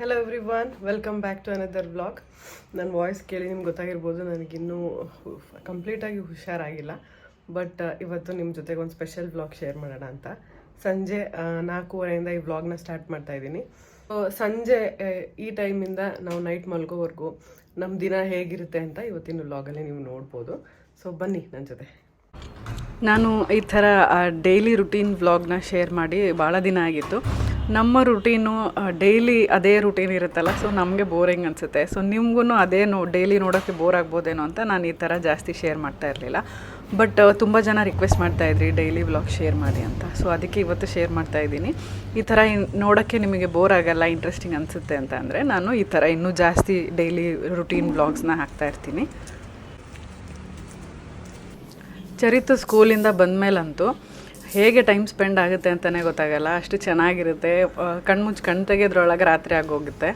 Hello everyone welcome back to another blog ನನ್ನ voice ಕೇಳಿ ನಿಮ್ಗೆ ಗೊತ್ತಾಗಿರ್ಬೋದು ನನಗಿನ್ನೂ ಕಂಪ್ಲೀಟಾಗಿ ಹುಷಾರಾಗಿಲ್ಲ. ಬಟ್ ಇವತ್ತು ನಿಮ್ಮ ಜೊತೆಗೆ ಒಂದು ಸ್ಪೆಷಲ್ ಬ್ಲಾಗ್ ಶೇರ್ ಮಾಡೋಣ ಅಂತ. ಸಂಜೆ ನಾಲ್ಕೂವರೆಯಿಂದ ಈ ವ್ಲಾಗ್ನ ಸ್ಟಾರ್ಟ್ ಮಾಡ್ತಾ ಇದ್ದೀನಿ. ಸಂಜೆ ಈ ಟೈಮಿಂದ ನಾವು ನೈಟ್ ಮಲ್ಗೋವರೆಗೂ ನಮ್ಮ ದಿನ ಹೇಗಿರುತ್ತೆ ಅಂತ ಇವತ್ತಿನ ವ್ಲಾಗಲ್ಲಿ ನೀವು ನೋಡ್ಬೋದು. ಸೊ ಬನ್ನಿ ನನ್ನ ಜೊತೆ. ನಾನು ಈ ಥರ ಡೈಲಿ ರುಟೀನ್ ವ್ಲಾಗ್ನ ಶೇರ್ ಮಾಡಿ, ಭಾಳ ದಿನ ಆಗಿತ್ತು. ನಮ್ಮ ರುಟೀನು ಡೈಲಿ ಅದೇ ರುಟೀನ್ ಇರುತ್ತಲ್ಲ ಸೊ ನಮಗೆ ಬೋರಿಂಗ್ ಅನಿಸುತ್ತೆ. ಸೊ ನಿಮಗೂ ಅದೇ ನೋ ಡೈಲಿ ನೋಡೋಕ್ಕೆ ಬೋರ್ ಆಗ್ಬೋದೇನೋ ಅಂತ ನಾನು ಈ ಥರ ಜಾಸ್ತಿ ಶೇರ್ ಮಾಡ್ತಾ ಇರಲಿಲ್ಲ. ಬಟ್ ತುಂಬ ಜನ ರಿಕ್ವೆಸ್ಟ್ ಮಾಡ್ತಾಯಿದ್ರಿ ಡೈಲಿ ವ್ಲಾಗ್ ಶೇರ್ ಮಾಡಿ ಅಂತ. ಸೊ ಅದಕ್ಕೆ ಇವತ್ತು ಶೇರ್ ಮಾಡ್ತಾ ಇದ್ದೀನಿ. ಈ ಥರ ನೋಡೋಕ್ಕೆ ನಿಮಗೆ ಬೋರ್ ಆಗಲ್ಲ ಇಂಟ್ರೆಸ್ಟಿಂಗ್ ಅನಿಸುತ್ತೆ ಅಂತ ಅಂದರೆ ನಾನು ಈ ಥರ ಇನ್ನೂ ಜಾಸ್ತಿ ಡೈಲಿ ರುಟೀನ್ ವ್ಲಾಗ್ಸ್ನ ಹಾಕ್ತಾ ಇರ್ತೀನಿ. ಚರಿತು ಸ್ಕೂಲಿಂದ ಬಂದಮೇಲಂತೂ ಹೇಗೆ ಟೈಮ್ ಸ್ಪೆಂಡ್ ಆಗುತ್ತೆ ಅಂತಲೇ ಗೊತ್ತಾಗಲ್ಲ. ಅಷ್ಟು ಚೆನ್ನಾಗಿರುತ್ತೆ. ಕಣ್ಮುಚ್ಚು ಕಣ್ ತೆಗೆದ್ರೊಳಗೆ ರಾತ್ರಿ ಆಗೋಗುತ್ತೆ.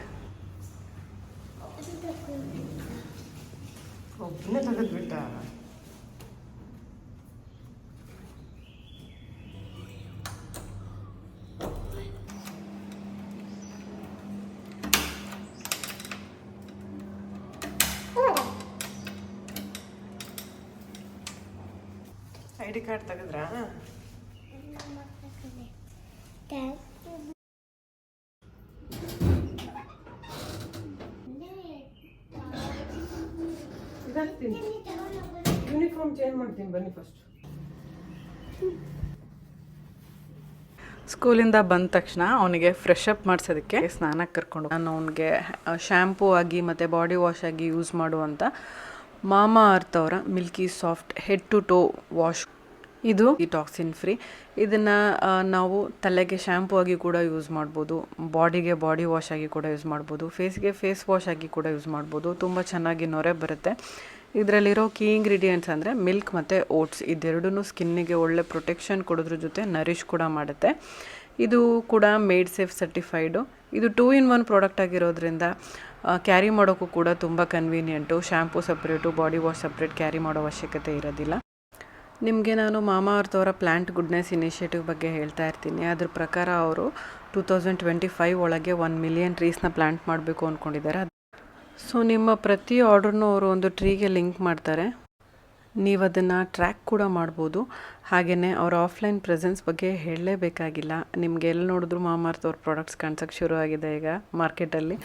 ಐ ಡಿ ಕಾರ್ಡ್ ತೆಗೆದ್ರಾ? ಮಾಡ್ತೀನಿ ಬನ್ನಿ ಫಸ್ಟ್ ಸ್ಕೂಲಿಂದ ಬಂದ ತಕ್ಷಣ ಅವನಿಗೆ ಫ್ರೆಶ್ ಅಪ್ ಮಾಡಿಸೋದಕ್ಕೆ ಸ್ನಾನಕ್ಕೆ ಕರ್ಕೊಂಡು ನಾನು ಅವನಿಗೆ ಶ್ಯಾಂಪೂ ಆಗಿ ಮತ್ತು ಬಾಡಿ ವಾಶ್ ಆಗಿ ಯೂಸ್ ಮಾಡುವಂಥ ಮಾಮಾ ಅರ್ತ್ ಅವರ milky soft head to toe wash ಇದು ಟಾಕ್ಸಿನ್ ಫ್ರೀ ಇದನ್ನು ನಾವು ತಲೆಗೆ ಶ್ಯಾಂಪೂ ಆಗಿ ಕೂಡ ಯೂಸ್ ಮಾಡ್ಬೋದು ಬಾಡಿಗೆ ಬಾಡಿ ವಾಶ್ ಆಗಿ ಕೂಡ ಯೂಸ್ ಮಾಡ್ಬೋದು ಫೇಸ್ಗೆ ಫೇಸ್ ವಾಶ್ ಆಗಿ ಕೂಡ ಯೂಸ್ ಮಾಡ್ಬೋದು. ತುಂಬ ಚೆನ್ನಾಗಿ ನೊರೆ ಬರುತ್ತೆ. ಇದರಲ್ಲಿರೋ ಕೀ ಇಂಗ್ರೀಡಿಯೆಂಟ್ಸ್ ಅಂದರೆ ಮಿಲ್ಕ್ ಮತ್ತು ಓಟ್ಸ್ ಇದೆರಡೂ ಸ್ಕಿನ್ನಿಗೆ ಒಳ್ಳೆ ಪ್ರೊಟೆಕ್ಷನ್ ಕೊಡೋದ್ರ ಜೊತೆ ನರಿಷ್ ಕೂಡ ಮಾಡುತ್ತೆ. ಇದು ಕೂಡ ಮೇಡ್ ಸೇಫ್ ಸರ್ಟಿಫೈಡು ಇದು ಟೂ ಇನ್ ಒನ್ ಪ್ರಾಡಕ್ಟ್ ಆಗಿರೋದ್ರಿಂದ ಕ್ಯಾರಿ ಮಾಡೋಕ್ಕೂ ಕೂಡ ತುಂಬ convenient shampoo separate body wash separate carry ಮಾಡೋ ಅವಶ್ಯಕತೆ ಇರೋದಿಲ್ಲ. ನಿಮಗೆ ನಾನು ಮಾಮಾ ಅವ್ರದವರ ಅವರ ಪ್ಲ್ಯಾಂಟ್ ಗುಡ್ನೆಸ್ ಇನಿಷಿಯೇಟಿವ್ ಬಗ್ಗೆ ಹೇಳ್ತಾ ಇರ್ತೀನಿ. ಅದ್ರ ಪ್ರಕಾರ ಅವರು ಟೂ ತೌಸಂಡ್ ಟ್ವೆಂಟಿ ಫೈವ್ ಒಳಗೆ ಒನ್ ಮಿಲಿಯನ್ ಟ್ರೀಸ್ನ ಪ್ಲ್ಯಾಂಟ್ ಮಾಡಬೇಕು ಅಂದ್ಕೊಂಡಿದ್ದಾರೆ ಸೊ ನಿಮ್ಮ ಪ್ರತಿ ಆರ್ಡ್ರನ್ನೂ ಅವರು ಒಂದು ಟ್ರೀಗೆ ಲಿಂಕ್ ಮಾಡ್ತಾರೆ. ನೀವು ಅದನ್ನು ಟ್ರ್ಯಾಕ್ ಕೂಡ ಮಾಡ್ಬೋದು. ಹಾಗೆಯೇ ಅವ್ರ ಆಫ್ಲೈನ್ ಪ್ರೆಸೆನ್ಸ್ ಬಗ್ಗೆ ಹೇಳಲೇಬೇಕಾಗಿಲ್ಲ. ನಿಮಗೆ ಎಲ್ಲಿ ನೋಡಿದ್ರು ಮಾಮಾರ್ತ್ ಅವ್ರ ಪ್ರಾಡಕ್ಟ್ಸ್ ಕಾಣ್ಸೋಕ್ಕೆ ಶುರು ಆಗಿದೆ ಈಗ ಮಾರ್ಕೆಟಲ್ಲಿ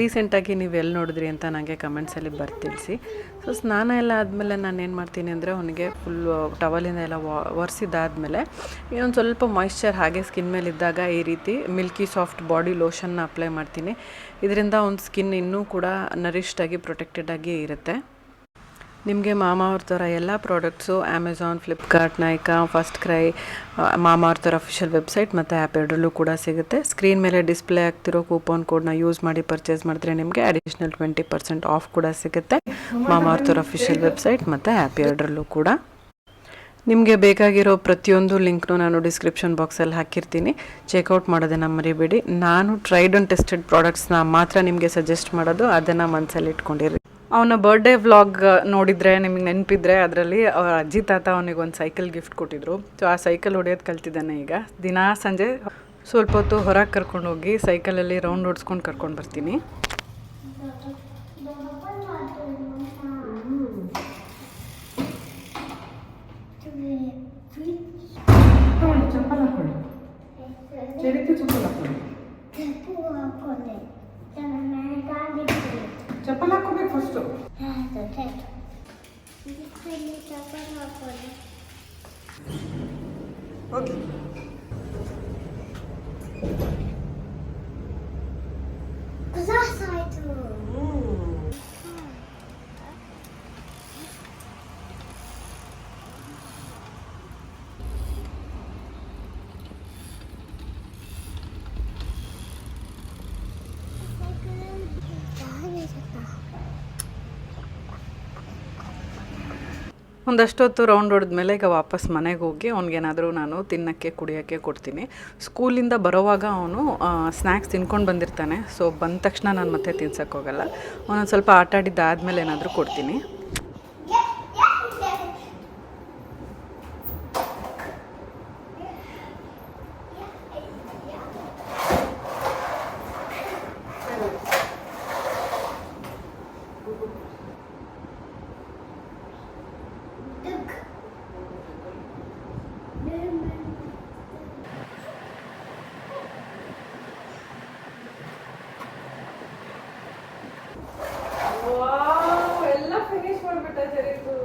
ರೀಸೆಂಟಾಗಿ ನೀವು ಎಲ್ಲಿ ನೋಡಿದ್ರಿ ಅಂತ ನನಗೆ ಕಮೆಂಟ್ಸಲ್ಲಿ ಬರ್ತಿಳಿಸಿ ಸೊ ಸ್ನಾನ ಎಲ್ಲ ಆದಮೇಲೆ ನಾನು ಏನು ಮಾಡ್ತೀನಿ ಅಂದರೆ ಅವನಿಗೆ ಫುಲ್ ಟವಲಿಂದ ಎಲ್ಲ ಒರೆಸಿದಾದ್ಮೇಲೆ ಇನ್ನೊಂದು ಸ್ವಲ್ಪ ಮಾಯಿಶ್ಚರ್ ಹಾಗೆ ಸ್ಕಿನ್ ಮೇಲೆ ಇದ್ದಾಗ ಈ ರೀತಿ ಮಿಲ್ಕಿ ಸಾಫ್ಟ್ ಬಾಡಿ ಲೋಷನ್ನ ಅಪ್ಲೈ ಮಾಡ್ತೀನಿ. ಇದರಿಂದ ಅವ್ನ ಸ್ಕಿನ್ ಇನ್ನೂ ಕೂಡ ನರಿಷ್ಟಾಗಿ ಪ್ರೊಟೆಕ್ಟೆಡ್ ಆಗಿ ಇರುತ್ತೆ. ನಿಮಗೆ ಮಾಮಾ ಥರ ಎಲ್ಲ products Amazon Flipkart Nykaa FirstCry ಮಾಮಾ ಥರ ಅಫಿಷಿಯಲ್ ವೆಬ್ಸೈಟ್ ಮತ್ತು ಆ್ಯಪ್ ಎರಡರಲ್ಲೂ ಕೂಡ ಸಿಗುತ್ತೆ. ಸ್ಕ್ರೀನ್ ಮೇಲೆ ಡಿಸ್ಪ್ಲೇ ಆಗ್ತಿರೋ ಕೂಪನ್ ಕೋಡ್ನ ಯೂಸ್ ಮಾಡಿ ಪರ್ಚೇಸ್ ಮಾಡಿದ್ರೆ ನಿಮಗೆ ಅಡಿಷ್ನಲ್ ಟ್ವೆಂಟಿ ಪರ್ಸೆಂಟ್ ಆಫ್ ಕೂಡ ಸಿಗುತ್ತೆ. ಮಾಮಾ ಥರ ಅಫಿಷಿಯಲ್ ವೆಬ್ಸೈಟ್ ಮತ್ತು ಆ್ಯಪ್ ಎರಡರಲ್ಲೂ ಕೂಡ. ನಿಮಗೆ ಬೇಕಾಗಿರೋ ಪ್ರತಿಯೊಂದು ಲಿಂಕ್ನು ನಾನು ಡಿಸ್ಕ್ರಿಪ್ಷನ್ ಬಾಕ್ಸಲ್ಲಿ ಹಾಕಿರ್ತೀನಿ. ಚೆಕ್ಔಟ್ ಮಾಡೋದನ್ನು ಮರಿಬೇಡಿ. ನಾನು ಟ್ರೈಡ್ ಆ್ಯಂಡ್ ಟೆಸ್ಟೆಡ್ ಪ್ರಾಡಕ್ಟ್ಸ್ನ ಮಾತ್ರ ನಿಮಗೆ ಸಜೆಸ್ಟ್ ಮಾಡೋದು, ಅದನ್ನು ಮನಸ್ಸಲ್ಲಿ ಇಟ್ಕೊಂಡಿರಿ. ಅವನ ಬರ್ಡೇ ವ್ಲಾಗ್ ನೋಡಿದರೆ, ನಿಮಗೆ ನೆನಪಿದ್ರೆ ಅದರಲ್ಲಿ ಅವ್ರ ಅಜ್ಜಿ ತಾತ ಅವನಿಗೆ ಒಂದು ಸೈಕಲ್ ಗಿಫ್ಟ್ ಕೊಟ್ಟಿದ್ರು. ಸೊ ಆ ಸೈಕಲ್ ಹೊಡೆಯೋದು ಕಲ್ತಿದ್ದಾನೆ ಈಗ. ದಿನಾ ಸಂಜೆ ಸ್ವಲ್ಪ ಹೊತ್ತು ಹೊರಗೆ ಕರ್ಕೊಂಡು ಹೋಗಿ ಸೈಕಲಲ್ಲಿ ರೌಂಡ್ ಓಡಿಸ್ಕೊಂಡು ಕರ್ಕೊಂಡು ಬರ್ತೀನಿ. ಚಪ್ಪಲ್ ಹಾಕೊಳ್ಳಿ. ಚಪ್ಪಲ್ ಚಪ್ಪಲ್ ಹಾಕೋಬೇಕು ಫಸ್ಟು ಓಕೆ ಒಂದಷ್ಟೊತ್ತು ರೌಂಡ್ ಹೊಡೆದ್ಮೇಲೆ ಈಗ ವಾಪಸ್ ಮನೆಗೆ ಹೋಗಿ ಅವ್ನಿಗೇನಾದರೂ ನಾನು ತಿನ್ನೋಕ್ಕೆ, ಕುಡಿಯೋಕ್ಕೆ ಕೊಡ್ತೀನಿ. ಸ್ಕೂಲಿಂದ ಬರೋವಾಗ ಅವನು ಸ್ನ್ಯಾಕ್ಸ್ ತಿನ್ಕೊಂಡು ಬಂದಿರ್ತಾನೆ. ಸೊ ಬಂದ ತಕ್ಷಣ ನಾನು ಮತ್ತೆ ತಿನ್ಸೋಕ್ಕೋಗಲ್ಲ ಅವನೊಂದು ಸ್ವಲ್ಪ ಆಟ ಆಡಿದ್ದಾದ್ಮೇಲೆ ಏನಾದರೂ ಕೊಡ್ತೀನಿ. ಎಲ್ಲ ಫಿನಿಶ್ ಮಾಡ್ಬಿಟ್ಟ ಸರ್ ಇದು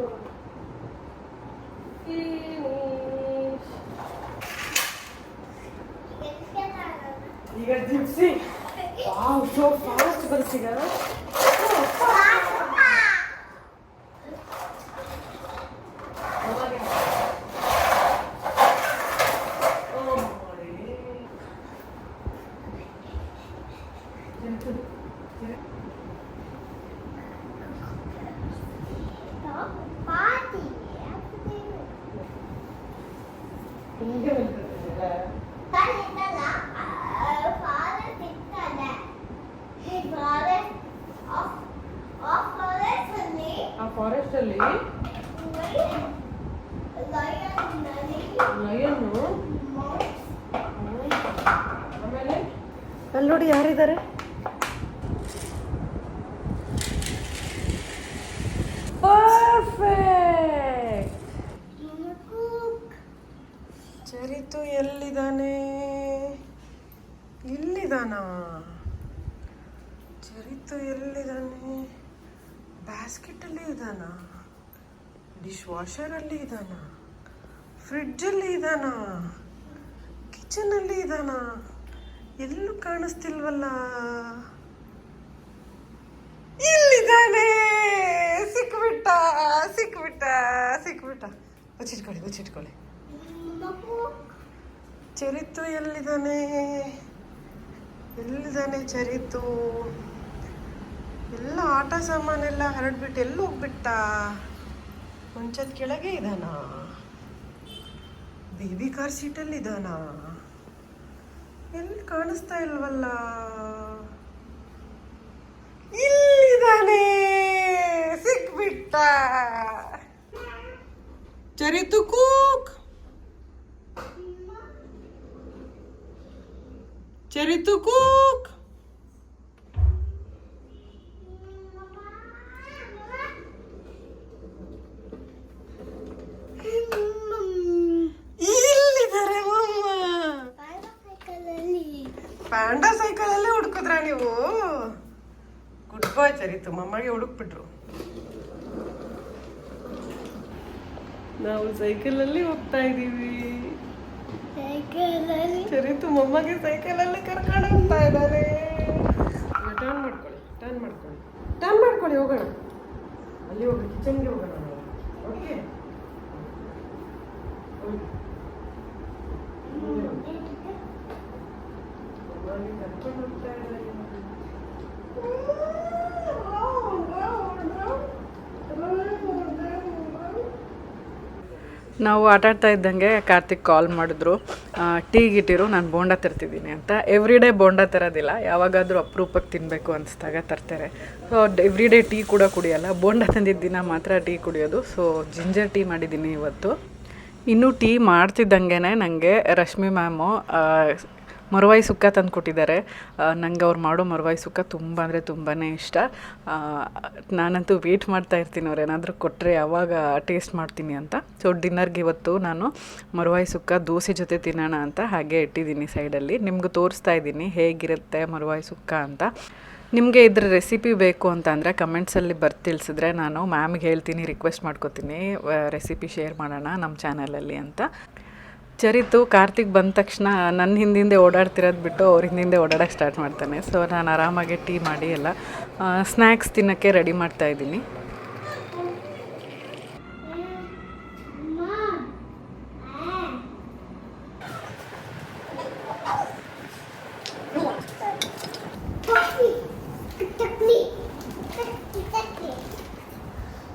ಈಗ ಜಿಪ್ಸಿ ವಾವ್ ಸೊ ಫಾಸ್ಟ್ ಬರ್ಸಿದಾರ 있는 게 문제. ಎಲ್ಲಿದ್ದಾನೆ? ಇಲ್ಲಿದಾನ ಚರಿತು ಎಲ್ಲಿದ್ದಾನೆ? ಬ್ಯಾಸ್ಕೆಟಲ್ಲಿ ಇದ್ದಾನ? ಡಿಶ್ ವಾಷರಲ್ಲಿ ಇದ್ದಾನ? ಫ್ರಿಡ್ಜಲ್ಲಿ ಇದ್ದಾನ? ಕಿಚನಲ್ಲಿ ಇದ್ದಾನ? ಎಲ್ಲೂ ಕಾಣಿಸ್ತಿಲ್ವಲ್ಲ? ಇಲ್ಲಿದ್ದಾನೆ! ಸಿಕ್ಬಿಟ್ಟ ಸಿಕ್ಬಿಟ್ಟ ಸಿಕ್ಬಿಟ್ಟ. ಬಚ್ಚಿಟ್ಕೊಳ್ಳಿ ಬಚ್ಚಿಟ್ಕೊಳ್ಳಿ ಚರಿತು ಎಲ್ಲಿದ್ದಾನೆ? ಎಲ್ಲಿದ್ದಾನೆ ಚರಿತು ಎಲ್ಲ ಆಟ ಸಾಮಾನೆಲ್ಲ ಹರಡ್ಬಿಟ್ಟು ಎಲ್ಲಿ ಹೋಗ್ಬಿಟ್ಟ? ಮಂಚದ ಕೆಳಗೆ ಇದ್ದಾನ ಬೇಬಿ ಕಾರ್ ಸೀಟಲ್ಲಿ ಇದ್ದಾನ ಎಲ್ಲಿ ಕಾಣಿಸ್ತಾ ಇಲ್ವಲ್ಲ? ಇಲ್ಲಿದ್ದಾನೆ! ಸಿಕ್ಬಿಟ್ಟ! Charitu cook Charitu cook cook. Panda cycle ಅಲ್ಲೇ ಹುಡುಕಿದ್ರ ನೀವು? ಗುಡ್ ಬಾಯ್ ಚರಿತು ಮಮ್ಮಗೆ ಹುಡುಕ್ಬಿಟ್ರು. ನಾವು ಸೈಕಲ್ ಹೋಗ್ತಾ ಹೋಗ್ತಾ ಇದೀವಿ ತುಂಬ ಮಮ್ಮಗೆ ಸೈಕಲ್ ಅಲ್ಲಿ ಕರ್ಕೊಂಡು ಹೋಗ್ತಾ ಇದ್ದಾರೆ ಟರ್ನ್ ಮಾಡ್ಕೊಳ್ಳಿ ಟರ್ನ್ ಮಾಡ್ಕೊಳ್ಳಿ. ಟರ್ನ್ ಮಾಡ್ಕೊಳ್ಳಿ ಹೋಗೋಣ. ಅಲ್ಲಿ ಹೋಗಿ ಕಿಚನ್ಗೆ ಹೋಗೋಣ ನಾವು. ಓಕೆ ಕರ್ಕೊಂಡು ಹೋಗ್ತಾ ಇದ್ದಾರೆ. ನಾವು ಆಟಾಡ್ತಾ ಇದ್ದಂಗೆ ಕಾರ್ತಿಕ್ ಕಾಲ್ ಮಾಡಿದ್ರು. ಟೀ ಗಿಟ್ಟಿರು, ನಾನು ಬೋಂಡ ತರ್ತಿದ್ದೀನಿ ಅಂತ. ಎವ್ರಿ ಡೇ ಬೋಂಡ ತರೋದಿಲ್ಲ. ಯಾವಾಗಾದರೂ ಅಪರೂಪಕ್ಕೆ ತಿನ್ನಬೇಕು ಅನಿಸ್ದಾಗ ತರ್ತಾರೆ. ಸೊ ಎವ್ರಿ ಡೇ ಟೀ ಕೂಡ ಕುಡಿಯಲ್ಲ. ಬೋಂಡ ತಂದಿದ್ದ ದಿನ ಮಾತ್ರ ಟೀ ಕುಡಿಯೋದು. ಸೊ ಜಿಂಜರ್ ಟೀ ಮಾಡಿದ್ದೀನಿ ಇವತ್ತು. ಇನ್ನೂ ಟೀ ಮಾಡ್ತಿದ್ದಂಗೆ ನನಗೆ ರಶ್ಮಿ ಮ್ಯಾಮು ಮರುವಾಯಿ ಸುಕ್ಕ ತಂದು ಕೊಟ್ಟಿದ್ದಾರೆ. ನಂಗೆ ಅವ್ರು ಮಾಡೋ ಮರವಾಯಿ ಸುಕ್ಕ ತುಂಬ ಅಂದರೆ ತುಂಬಾ ಇಷ್ಟ. ನಾನಂತೂ ವೇಟ್ ಮಾಡ್ತಾ ಇರ್ತೀನಿ ಅವ್ರು ಏನಾದರೂ ಕೊಟ್ಟರೆ ಯಾವಾಗ ಟೇಸ್ಟ್ ಮಾಡ್ತೀನಿ ಅಂತ. ಸೊ ಡಿನ್ನರ್ಗೆ ಇವತ್ತು ನಾನು ಮರುವಾಯಿ ಸುಕ್ಕ ದೋಸೆ ಜೊತೆ ತಿನ್ನೋಣ ಅಂತ ಹಾಗೆ ಇಟ್ಟಿದ್ದೀನಿ ಸೈಡಲ್ಲಿ ನಿಮ್ಗೆ ತೋರಿಸ್ತಾ ಇದ್ದೀನಿ ಹೇಗಿರುತ್ತೆ ಮರುವಾಯಿ ಸುಕ್ಕ ಅಂತ. ನಿಮಗೆ ಇದ್ರ ರೆಸಿಪಿ ಬೇಕು ಅಂತ ಅಂದರೆ ಕಮೆಂಟ್ಸಲ್ಲಿ ಬರ್ದು ತಿಳಿಸಿದ್ರೆ ನಾನು ಮ್ಯಾಮ್ಗೆ ಹೇಳ್ತೀನಿ ರಿಕ್ವೆಸ್ಟ್ ಮಾಡ್ಕೋತೀನಿ ರೆಸಿಪಿ ಶೇರ್ ಮಾಡೋಣ ನಮ್ಮ ಚಾನಲಲ್ಲಿ ಅಂತ. ಚರಿತು ಕಾರ್ತಿಕ್ ಬಂದ ತಕ್ಷಣ ನನ್ನ ಹಿಂದಿಂದೆ ಓಡಾಡ್ತಿರೋದು ಬಿಟ್ಟು ಅವ್ರ ಹಿಂದಿಂದೆ ಓಡಾಡೋಕ್ಕೆ ಸ್ಟಾರ್ಟ್ ಮಾಡ್ತಾನೆ. ಸೊ ನಾನು ಆರಾಮಾಗಿ ಟೀ ಮಾಡಿ ಎಲ್ಲ ಸ್ನ್ಯಾಕ್ಸ್ ತಿನ್ನೋಕ್ಕೆ ರೆಡಿ ಮಾಡ್ತಾ ಇದ್ದೀನಿ.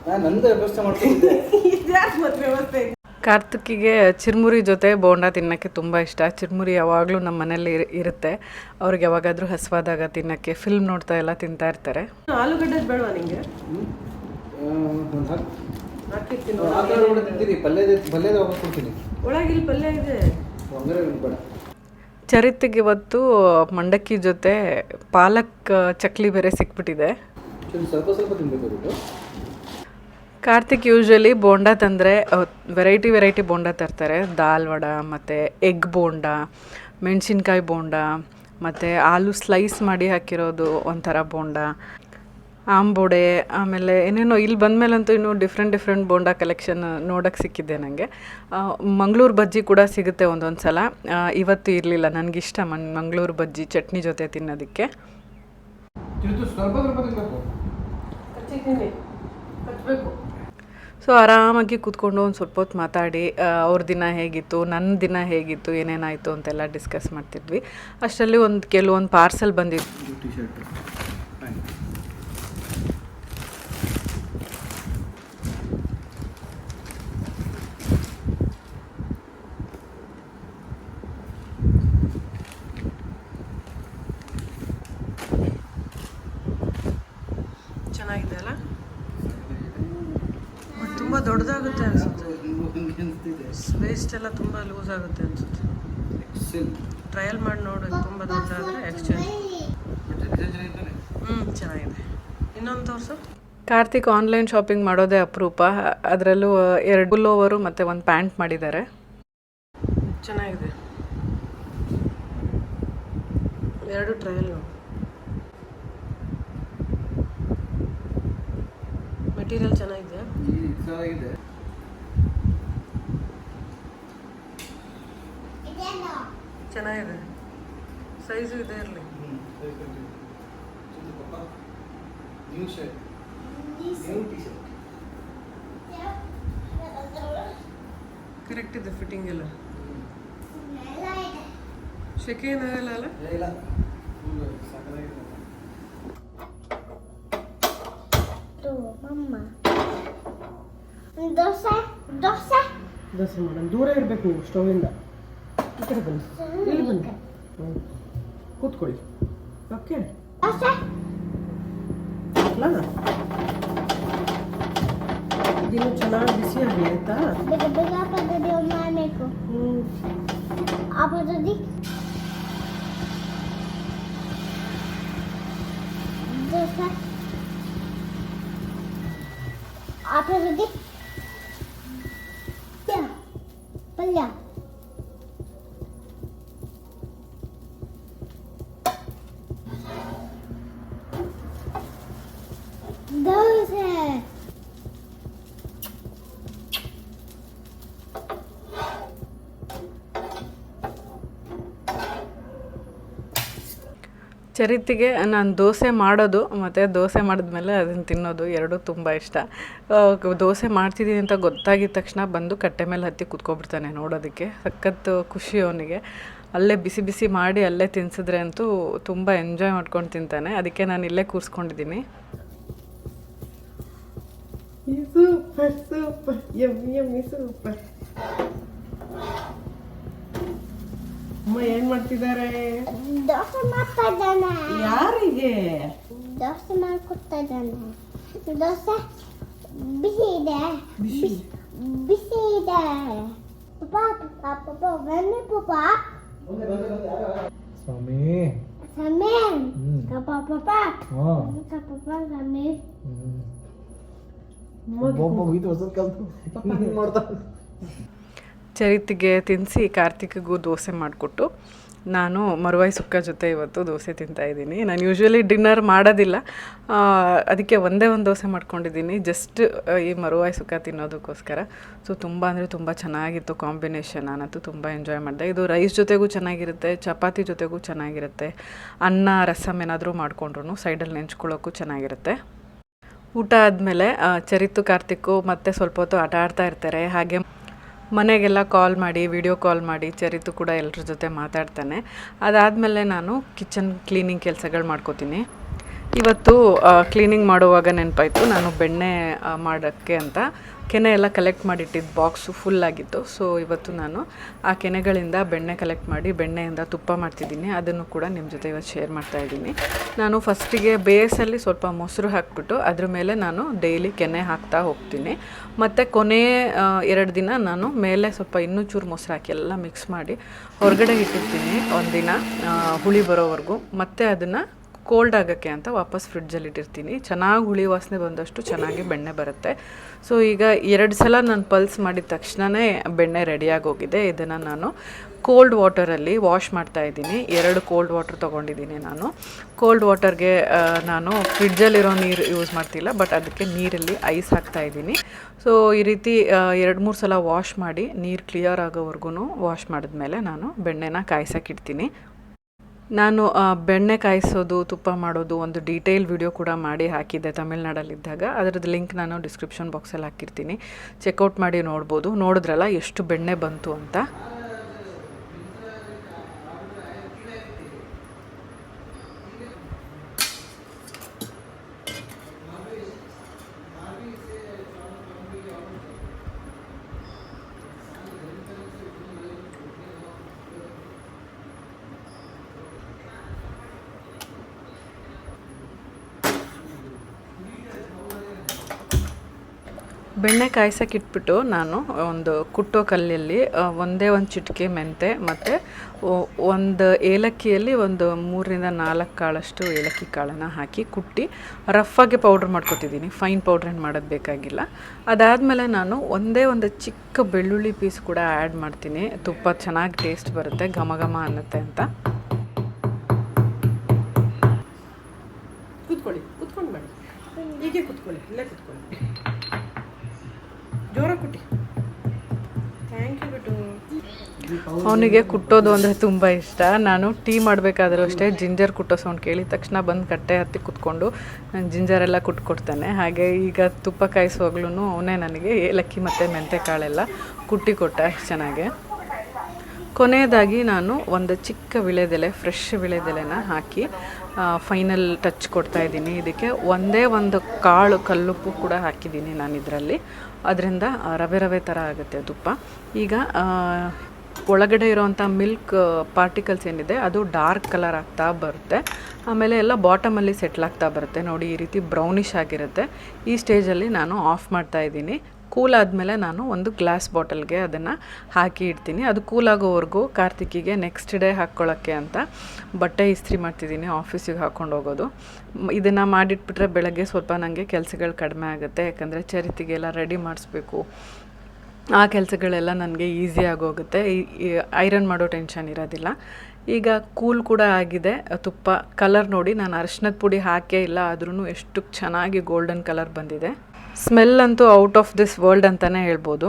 ನಾನು ನಂದು ವ್ಯವಸ್ಥೆ ಮಾಡ್ತೀನಿ ಇದ್ಯಾಕೆ ಮತ್ತೆ ವ್ಯವಸ್ಥೆ? ಕಾರ್ತಿಕ್ಕಿಗೆ ಚಿರ್ಮುರಿ ಜೊತೆ ಬೋಂಡ ತಿನ್ನೋಕ್ಕೆ ತುಂಬ ಇಷ್ಟ. ಚಿರ್ಮುರಿ ಯಾವಾಗಲೂ ನಮ್ಮ ಮನೇಲಿ ಇರುತ್ತೆ. ಅವ್ರಿಗೆ ಯಾವಾಗಾದರೂ ಹಸುವಾದಾಗ ತಿನ್ನೋಕ್ಕೆ ಫಿಲ್ಮ್ ನೋಡ್ತಾ ಎಲ್ಲ ತಿಂತಾ ಇರ್ತಾರೆ. ಆಲೂಗಡ್ಡೆ ಬೇಡವಾ ನಿಂಗೆ? ಪಲ್ಯ ಇದೆ. ಚರಿತ್ಗೆ ಇವತ್ತು ಮಂಡಕ್ಕಿ ಜೊತೆ ಪಾಲಕ್ ಚಕ್ಲಿ ಬೇರೆ ಸಿಕ್ಬಿಟ್ಟಿದೆ. ಸ್ವಲ್ಪ ಸ್ವಲ್ಪ ತಿನ್ಬೇಕು ಕಾರ್ತಿಕ್ ಯೂಶ್ವಲಿ ಬೋಂಡ ತಂದರೆ ವೆರೈಟಿ ವೆರೈಟಿ ಬೋಂಡ ತರ್ತಾರೆ. ದಾಲ್ ವಡ ಮತ್ತು ಎಗ್ ಬೋಂಡ ಮೆಣಸಿನ್ಕಾಯಿ ಬೋಂಡ ಮತ್ತು ಆಲೂ ಸ್ಲೈಸ್ ಮಾಡಿ ಹಾಕಿರೋದು ಒಂಥರ ಬೋಂಡ. ಆಂಬೋಡೆ ಆಮೇಲೆ ಏನೇನೋ ಇಲ್ಲಿ ಬಂದಮೇಲಂತೂ ಇನ್ನೂ ಡಿಫ್ರೆಂಟ್ ಡಿಫ್ರೆಂಟ್ ಬೋಂಡ ಕಲೆಕ್ಷನ್ ನೋಡೋಕ್ಕೆ ಸಿಕ್ಕಿದೆ ನನಗೆ ಮಂಗಳೂರು ಬಜ್ಜಿ ಕೂಡ ಸಿಗುತ್ತೆ ಒಂದೊಂದು ಸಲ ಇವತ್ತು ಇರಲಿಲ್ಲ ನನಗಿಷ್ಟ ಮನ್ ಮಂಗಳೂರು ಬಜ್ಜಿ ಚಟ್ನಿ ಜೊತೆ ತಿನ್ನೋದಕ್ಕೆ. ಚಿರುತು ಸೊ ಆರಾಮಾಗಿ ಕೂತ್ಕೊಂಡು ಒಂದು ಸ್ವಲ್ಪ ಹೊತ್ತು ಮಾತಾಡಿ ಅವ್ರ ದಿನ ಹೇಗಿತ್ತು ನನ್ನ ದಿನ ಹೇಗಿತ್ತು, ಏನೇನಾಯಿತು ಅಂತೆಲ್ಲ ಡಿಸ್ಕಸ್ ಮಾಡ್ತಿದ್ವಿ. ಅಷ್ಟರಲ್ಲಿ ಒಂದು, ಕೆಲವೊಂದು ಪಾರ್ಸೆಲ್ ಬಂದಿತ್ತು ಟಿ ಶರ್ಟ್ ಚೆನ್ನಾಗಿದೆ ಅಲ್ಲ ಬಟ್ ತುಂಬ ದೊಡ್ಡದಾಗುತ್ತೆ ಅನಿಸುತ್ತೆ ವೇಸ್ಟ್ ಎಲ್ಲ ತುಂಬ ಲೂಸ್ ಆಗುತ್ತೆ ಅನ್ಸುತ್ತೆ. ಎಕ್ಸೆಲ್ ಟ್ರಯಲ್ ಮಾಡಿ ನೋಡಿ ತುಂಬ ದೊಡ್ಡದಾದರೆ ಎಕ್ಸ್ಚೇಂಜ್ ಬಟ್ ಡಿಸೈನ್ ಚೆನ್ನಾಗಿದ್ದಾನೆ. ಹ್ಞೂ ಚೆನ್ನಾಗಿದೆ. ಇನ್ನೊಂದು ತೋರಿಸು? ಕಾರ್ತಿಕ್ ಆನ್ಲೈನ್ ಶಾಪಿಂಗ್ ಮಾಡೋದೇ ಅಪರೂಪ. ಅದರಲ್ಲೂ ಎರಡು ಬುಲ್ ಓವರು ಮತ್ತು ಒಂದು ಪ್ಯಾಂಟ್ ಮಾಡಿದ್ದಾರೆ. ಚೆನ್ನಾಗಿದೆ. ಎರಡು ಟ್ರಯಲ್ ಮೆಟೀರಿಯಲ್ ಚೆನ್ನಾಗಿದೆ. ಚೆನ್ನಾಗಿದೆ. ಸೈಜು ಇದೆ ಇರಲಿ. ಕರೆಕ್ಟ್ ಇದೆ. ಫಿಟ್ಟಿಂಗ್ ಎಲ್ಲ. ಶೆಕೆ ಏನಾಗಲ್ಲ ಅಲ್ಲ? ಇಲ್ಲ. Dosa, dosa, ದೋಸೆ ಮೇಡಮ್ ದೂರ ಇರಬೇಕು ನೀವು ಸ್ಟೌವಿಂದ. ಈ ಕಡೆ ಬನ್ನಿ ಇಲ್ಲಿ ಬನ್ನಿ ಹ್ಞೂ ಕೂತ್ಕೊಳ್ಳಿ ಓಕೆ dosa. ಅಲ್ಲ ಇದಿನ್ನು ಚೆನ್ನಾಗಿ ಬಿಸಿ ಆಗಲಿ ಆಯ್ತಾ Bega bega apa tadi oma anekku? ಹ್ಞೂ Apa tadi? Dosa. Apa ಚರಿತಿಗೆ ನಾನು ದೋಸೆ ಮಾಡೋದು, ಮತ್ತು ದೋಸೆ ಮಾಡಿದ್ಮೇಲೆ ಅದನ್ನು ತಿನ್ನೋದು ಎರಡೂ ತುಂಬ ಇಷ್ಟ. ದೋಸೆ ಮಾಡ್ತಿದ್ದೀನಿ ಅಂತ ಗೊತ್ತಾಗಿದ ತಕ್ಷಣ ಬಂದು ಕಟ್ಟೆ ಮೇಲೆ ಹತ್ತಿ ಕುತ್ಕೊಬಿಡ್ತಾನೆ ನೋಡೋದಕ್ಕೆ. ಸಖತ್ತು ಖುಷಿ ಅವನಿಗೆ. ಅಲ್ಲೇ ಬಿಸಿ ಬಿಸಿ ಮಾಡಿ ಅಲ್ಲೇ ತಿನ್ಸಿದ್ರೆ ಅಂತೂ ತುಂಬ ಎಂಜಾಯ್ ಮಾಡ್ಕೊಂಡು ತಿಂತಾನೆ. ಅದಕ್ಕೆ ನಾನು ಇಲ್ಲೇ ಕೂರಿಸ್ಕೊಂಡಿದ್ದೀನಿ. Super super super. ಅಮ್ಮ ಏನ್ ಮಾಡ್ತಿದ್ದಾರೆ? ದೋಸೆ ಮಾಡ್ತಾ ಇದ್ದಾನೆ. ಯಾರಿಗೆ? ದೋಸೆ ಮಾಡ್ಕೊಡ್ತಾ ಇದ್ದಾನೆ. ದೋಸೆ ಬಿಸಿ ಇದೆ. ಬಿಸಿ? ಬಿಸಿ ಇದೆ. ಪಾಪ ಪಾಪ ಪಾಪ ಬನ್ನಿ ಪಾಪ ಸ್ವಾಮಿ. ಸಮೀರ್ ಹ್ಮ್. ಪಾಪ ಪಾಪ ಹಾ ಪಾಪ ಸಮೀರ್ ಒಬ್ಬೊಬ್ಬ ಇದು ಹೊಸ ಕಲ್ತು. ಮಾಡ್ತಾ ಚರಿತಿಗೆ ತಿನ್ನಿಸಿ ಕಾರ್ತಿಕ್ಗೂ ದೋಸೆ ಮಾಡಿಕೊಟ್ಟು ನಾನು ಮರುವಾಯಿ ಸುಕ್ಕ ಜೊತೆ ಇವತ್ತು ದೋಸೆ ತಿಂತಾ ಇದ್ದೀನಿ. ನಾನು ಯೂಶ್ವಲಿ ಡಿನ್ನರ್ ಮಾಡೋದಿಲ್ಲ. ಅದಕ್ಕೆ ಒಂದೇ ಒಂದು ದೋಸೆ ಮಾಡ್ಕೊಂಡಿದ್ದೀನಿ. ಜಸ್ಟ್ ಈ ಮರುವಾಯಿ ಸುಕ್ಕ ತಿನ್ನೋದಕ್ಕೋಸ್ಕರ. ಸೊ ತುಂಬ ಅಂದರೆ ತುಂಬ ಚೆನ್ನಾಗಿತ್ತು ಕಾಂಬಿನೇಷನ್ ನಾನಂತೂ ತುಂಬ ಎಂಜಾಯ್ ಮಾಡಿದೆ. ಇದು ರೈಸ್ ಜೊತೆಗೂ ಚೆನ್ನಾಗಿರುತ್ತೆ, ಚಪಾತಿ ಜೊತೆಗೂ ಚೆನ್ನಾಗಿರುತ್ತೆ, ಅನ್ನ ರಸಮ್ ಏನಾದರೂ ಮಾಡಿಕೊಂಡ್ರು ಸೈಡಲ್ಲಿ ನೆಂಚ್ಕೊಳ್ಳೋಕ್ಕೂ ಚೆನ್ನಾಗಿರುತ್ತೆ. ಊಟ ಆದಮೇಲೆ ಚರಿತು ಕಾರ್ತಿಕ್ಕು ಮತ್ತೆ ಸ್ವಲ್ಪ ಹೊತ್ತು ಆಟ ಆಡ್ತಾ ಇರ್ತಾರೆ. ಹಾಗೆ ಮನೆಗೆಲ್ಲ ಕಾಲ್ ಮಾಡಿ ವಿಡಿಯೋ ಕಾಲ್ ಮಾಡಿ ಚರಿತು ಕೂಡ ಎಲ್ಲರ ಜೊತೆ ಮಾತಾಡ್ತಾನೆ. ಅದಾದಮೇಲೆ ನಾನು ಕಿಚನ್ ಕ್ಲೀನಿಂಗ್ ಕೆಲಸಗಳು ಮಾಡ್ಕೋತೀನಿ. ಇವತ್ತು ಕ್ಲೀನಿಂಗ್ ಮಾಡುವಾಗ ನೆನಪಾಯಿತು. ನಾನು ಬೆಣ್ಣೆ ಮಾಡೋಕ್ಕೆ ಅಂತ. ಕೆನೆ ಎಲ್ಲ ಕಲೆಕ್ಟ್ ಮಾಡಿಟ್ಟಿದ್ದು ಬಾಕ್ಸು ಫುಲ್ ಆಗಿತ್ತು. ಸೊ ಇವತ್ತು ನಾನು ಆ ಕೆನೆಗಳಿಂದ ಬೆಣ್ಣೆ ಕಲೆಕ್ಟ್ ಮಾಡಿ ಬೆಣ್ಣೆಯಿಂದ ತುಪ್ಪ ಮಾಡ್ತಿದ್ದೀನಿ. ಅದನ್ನು ಕೂಡ ನಿಮ್ಮ ಜೊತೆ ಇವತ್ತು ಶೇರ್ ಮಾಡ್ತಾ ಇದ್ದೀನಿ. ನಾನು ಫಸ್ಟಿಗೆ ಬೇಸಲ್ಲಿ ಸ್ವಲ್ಪ ಮೊಸರು ಹಾಕ್ಬಿಟ್ಟು ಅದ್ರ ಮೇಲೆ ನಾನು ಡೈಲಿ ಕೆನೆ ಹಾಕ್ತಾ ಹೋಗ್ತೀನಿ. ಮತ್ತು ಕೊನೆ ಎರಡು ದಿನ ನಾನು ಮೇಲೆ ಸ್ವಲ್ಪ ಇನ್ನೂ ಚೂರು ಮೊಸರು ಹಾಕಿ ಎಲ್ಲ ಮಿಕ್ಸ್ ಮಾಡಿ ಹೊರಗಡೆ ಇಟ್ಟಿರ್ತೀನಿ ಒಂದಿನ ಹುಳಿ ಬರೋವರೆಗೂ. ಮತ್ತು ಅದನ್ನು ಕೋಲ್ಡ್ ಆಗೋಕ್ಕೆ ಅಂತ ವಾಪಸ್ ಫ್ರಿಡ್ಜಲ್ಲಿ ಇಟ್ಟಿರ್ತೀನಿ. ಚೆನ್ನಾಗಿ ಹುಳಿ ವಾಸನೆ ಬಂದಷ್ಟು ಚೆನ್ನಾಗಿ ಬೆಣ್ಣೆ ಬರುತ್ತೆ. ಸೊ ಈಗ ಎರಡು ಸಲ ನಾನು ಪಲ್ಸ್ ಮಾಡಿದ ತಕ್ಷಣವೇ ಬೆಣ್ಣೆ ರೆಡಿಯಾಗಿ ಹೋಗಿದೆ. ಇದನ್ನು ನಾನು ಕೋಲ್ಡ್ ವಾಟರಲ್ಲಿ ವಾಶ್ ಮಾಡ್ತಾ ಇದ್ದೀನಿ. ಎರಡು ಕೋಲ್ಡ್ ವಾಟರ್ ತೊಗೊಂಡಿದ್ದೀನಿ ನಾನು. ಕೋಲ್ಡ್ ವಾಟರ್ಗೆ ನಾನು ಫ್ರಿಡ್ಜಲ್ಲಿರೋ ನೀರು ಯೂಸ್ ಮಾಡ್ತಿಲ್ಲ ಬಟ್ ಅದಕ್ಕೆ ನೀರಲ್ಲಿ ಐಸ್ ಹಾಕ್ತಾ ಇದ್ದೀನಿ. ಸೊ ಈ ರೀತಿ ಎರಡು ಮೂರು ಸಲ ವಾಶ್ ಮಾಡಿ ನೀರು ಕ್ಲಿಯರ್ ಆಗೋವರೆಗೂ ವಾಶ್ ಮಾಡಿದ್ಮೇಲೆ ನಾನು ಬೆಣ್ಣೆನ ಕಾಯ್ಸೋಕ್ಕಿಡ್ತೀನಿ ನಾನು ಬೆಣ್ಣೆ ಕಾಯಿಸೋದು, ತುಪ್ಪ ಮಾಡೋದು ಒಂದು ಡೀಟೇಲ್ ವಿಡಿಯೋ ಕೂಡ ಮಾಡಿ ಹಾಕಿದ್ದೆ ತಮಿಳ್ನಾಡಲ್ಲಿದ್ದಾಗ. ಅದರದ್ದು ಲಿಂಕ್ ನಾನು ಡಿಸ್ಕ್ರಿಪ್ಷನ್ ಬಾಕ್ಸಲ್ಲಿ ಹಾಕಿರ್ತೀನಿ. ಚೆಕ್ಔಟ್ ಮಾಡಿ ನೋಡ್ಬೋದು. ನೋಡಿದ್ರಲ್ಲ ಎಷ್ಟು ಬೆಣ್ಣೆ ಬಂತು ಅಂತ. ಬೆಣ್ಣೆ ಕಾಯ್ಸಕ್ಕೆ ಇಟ್ಬಿಟ್ಟು ನಾನು ಒಂದು ಕುಟ್ಟೋ ಕಲ್ಲಲ್ಲಿ ಒಂದೇ ಒಂದು ಚಿಟಿಕೆ ಮೆಂತೆ ಮತ್ತು ಒಂದು ಏಲಕ್ಕಿಯಲ್ಲಿ ಒಂದು ಮೂರರಿಂದ ನಾಲ್ಕು ಕಾಳಷ್ಟು ಏಲಕ್ಕಿ ಕಾಳನ್ನು ಹಾಕಿ ಕುಟ್ಟಿ ರಫಾಗಿ ಪೌಡ್ರ್ ಮಾಡ್ಕೊತಿದ್ದೀನಿ. ಫೈನ್ ಪೌಡ್ರ್ ಏನು ಮಾಡೋದು ಬೇಕಾಗಿಲ್ಲ. ಅದಾದಮೇಲೆ ನಾನು ಒಂದೇ ಒಂದು ಚಿಕ್ಕ ಬೆಳ್ಳುಳ್ಳಿ ಪೀಸ್ ಕೂಡ ಆ್ಯಡ್ ಮಾಡ್ತೀನಿ. ತುಪ್ಪ ಚೆನ್ನಾಗಿ ಟೇಸ್ಟ್ ಬರುತ್ತೆ, ಘಮ ಘಮ ಅನ್ನತ್ತೆ ಅಂತ. ಕೂತ್ಕೊಳ್ಳಿ, ಕೂತ್ಕೊಂಡು ಮಾಡಿ. ಹೀಗೆ ಕೂತ್ಕೊಳ್ಳಿ, ಇಲ್ಲೇ ಕೂತ್ಕೊಳ್ಳಿ. ಜೋರ ಕುಟ್ಟಿ. ಅವನಿಗೆ ಕುಟ್ಟೋದು ಅಂದರೆ ತುಂಬ ಇಷ್ಟ. ನಾನು ಟೀ ಮಾಡಬೇಕಾದ್ರೂ ಅಷ್ಟೇ ಜಿಂಜರ್ ಕುಟ್ಟೋ ಸೌಂಡ್ ಕೇಳಿದ ತಕ್ಷಣ ಬಂದು ಕಟ್ಟೆ ಹತ್ತಿ ಕುತ್ಕೊಂಡು ನಾನು ಜಿಂಜರೆಲ್ಲ ಕುಟ್ಕೊಡ್ತಾನೆ. ಹಾಗೆ ಈಗ ತುಪ್ಪ ಕಾಯಿಸುವಾಗ್ಲೂ ಅವನೇ ನನಗೆ ಏಲಕ್ಕಿ ಮತ್ತು ಮೆಂತೆ ಕಾಳೆಲ್ಲ ಕುಟ್ಟಿ ಕೊಟ್ಟ ಚೆನ್ನಾಗೆ. ಕೊನೆಯದಾಗಿ ನಾನು ಒಂದು ಚಿಕ್ಕ ವಿಳೆದೆಲೆ ಫ್ರೆಶ್ ವಿಳೆದೆಲೆನ ಹಾಕಿ ಫೈನಲ್ ಟಚ್ ಕೊಡ್ತಾ ಇದ್ದೀನಿ. ಇದಕ್ಕೆ ಒಂದೇ ಒಂದು ಕಾಳು ಕಲ್ಲುಪ್ಪು ಕೂಡ ಹಾಕಿದ್ದೀನಿ ನಾನು ಇದರಲ್ಲಿ. ಅದರಿಂದ ರವೆ ರವೆ ಥರ ಆಗುತ್ತೆ ತುಪ್ಪ. ಈಗ ಒಳಗಡೆ ಇರೋವಂಥ ಮಿಲ್ಕ್ ಪಾರ್ಟಿಕಲ್ಸ್ ಏನಿದೆ, ಅದು ಡಾರ್ಕ್ ಕಲರ್ ಆಗ್ತಾ ಬರುತ್ತೆ. ಆಮೇಲೆ ಎಲ್ಲ ಬಾಟಮಲ್ಲಿ ಸೆಟ್ಲ್ ಆಗ್ತಾ ಬರುತ್ತೆ. ನೋಡಿ, ಈ ರೀತಿ ಬ್ರೌನಿಷ್ ಆಗಿರುತ್ತೆ. ಈ ಸ್ಟೇಜಲ್ಲಿ ನಾನು ಆಫ್ ಮಾಡ್ತಾ ಇದ್ದೀನಿ. ಕೂಲ್ ಆದಮೇಲೆ ನಾನು ಒಂದು ಗ್ಲಾಸ್ ಬಾಟಲ್ಗೆ ಅದನ್ನು ಹಾಕಿ ಇಡ್ತೀನಿ. ಅದು ಕೂಲ್ ಆಗೋವರೆಗೂ ಕಾರ್ತಿಕಿಗೆ ನೆಕ್ಸ್ಟ್ ಡೇ ಹಾಕ್ಕೊಳ್ಳೋಕ್ಕೆ ಅಂತ ಬಟ್ಟೆ ಇಸ್ತ್ರಿ ಮಾಡ್ತಿದ್ದೀನಿ, ಆಫೀಸಿಗೆ ಹಾಕ್ಕೊಂಡು ಹೋಗೋದು. ಇದನ್ನು ಮಾಡಿಟ್ಬಿಟ್ರೆ ಬೆಳಗ್ಗೆ ಸ್ವಲ್ಪ ನನಗೆ ಕೆಲಸಗಳು ಕಡಿಮೆ ಆಗುತ್ತೆ. ಯಾಕಂದರೆ ಚರಿತಿಗೆಲ್ಲ ರೆಡಿ ಮಾಡಿಸ್ಬೇಕು. ಆ ಕೆಲಸಗಳೆಲ್ಲ ನನಗೆ ಈಸಿ ಆಗೋಗುತ್ತೆ. ಐರನ್ ಮಾಡೋ ಟೆನ್ಷನ್ ಇರೋದಿಲ್ಲ. ಈಗ ಕೂಲ್ ಕೂಡ ಆಗಿದೆ. ತುಪ್ಪ ಕಲರ್ ನೋಡಿ ನಾನು ಅರಿಶಿನದ ಪುಡಿ ಹಾಕೇ ಇಲ್ಲ. ಆದ್ರೂ ಎಷ್ಟು ಚೆನ್ನಾಗಿ ಗೋಲ್ಡನ್ ಕಲರ್ ಬಂದಿದೆ. ಸ್ಮೆಲ್ ಅಂತೂ ಔಟ್ ಆಫ್ ದಿಸ್ ವರ್ಲ್ಡ್ ಅಂತಲೇ ಹೇಳ್ಬೋದು.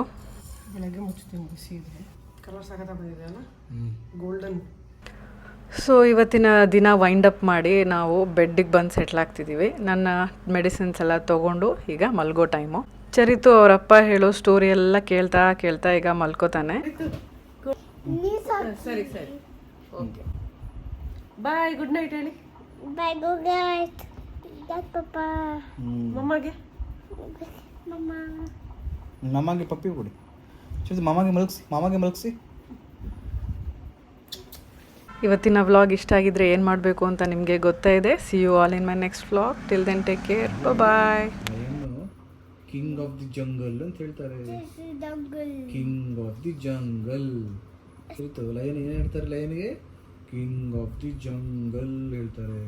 ಬೆಳಗ್ಗೆ ಮುಚ್ತೀನಿ ಬಿಸಿ ಇದೆ. ಕಲರ್ ಸಖತ್ತ ಬಂದಿದೆ ಅಲ್ಲ? ಗೋಲ್ಡನ್ ಸೊ ಇವತ್ತಿನ ದಿನ ವೈಂಡ್ ಅಪ್ ಮಾಡಿ ನಾವು ಬೆಡ್ಡಿಗೆ ಬಂದು ಸೆಟ್ಲ್ ಆಗ್ತಿದ್ದೀವಿ ನನ್ನ ಮೆಡಿಸಿನ್ಸ್ ಎಲ್ಲ ತೊಗೊಂಡು ಈಗ ಮಲ್ಗೋ ಟೈಮು ಚರಿತು ಅವರಪ್ಪ ಹೇಳೋ ಸ್ಟೋರಿ ಎಲ್ಲ ಕೇಳ್ತಾ ಕೇಳ್ತಾ ಈಗ ಮಲ್ಕೋತಾನೆ. ಸರಿ ಸರಿ. ಓಕೆ ಬಾಯ್ ಗುಡ್ ನೈಟ್ ಹೇಳಿ. Bye good night Papa. ಮಮ್ಮಗೆ ಮಾಮಾಗೆ ಪಪ್ಪಿ ಕೊಡಿ. ಚೂಸ್ ಮಾಮಾಗೆ ಮಲಗಿಸಿ ಮಾಮಾಗೆ ಮಲಗಿಸಿ. ಇವತ್ತಿನ ವ್ಲಾಗ್ ಇಷ್ಟ ಆಗಿದ್ರೆ ಏನು ಮಾಡಬೇಕು ಅಂತ ನಿಮಗೆ ಗೊತ್ತಾ ಇದೆ. See you all in my next vlog till then take care bye ಏನು? ಕಿಂಗ್ ಆಫ್ ದಿ ಜಂಗಲ್ ಅಂತ ಹೇಳ್ತಾರೆ. King of the jungle line lion ಏನು ಹೇಳ್ತಾರೆ ಲಯನ್ಗೆ ಕಿಂಗ್ ಆಫ್ ದಿ ಜಂಗಲ್ ಹೇಳ್ತಾರೆ.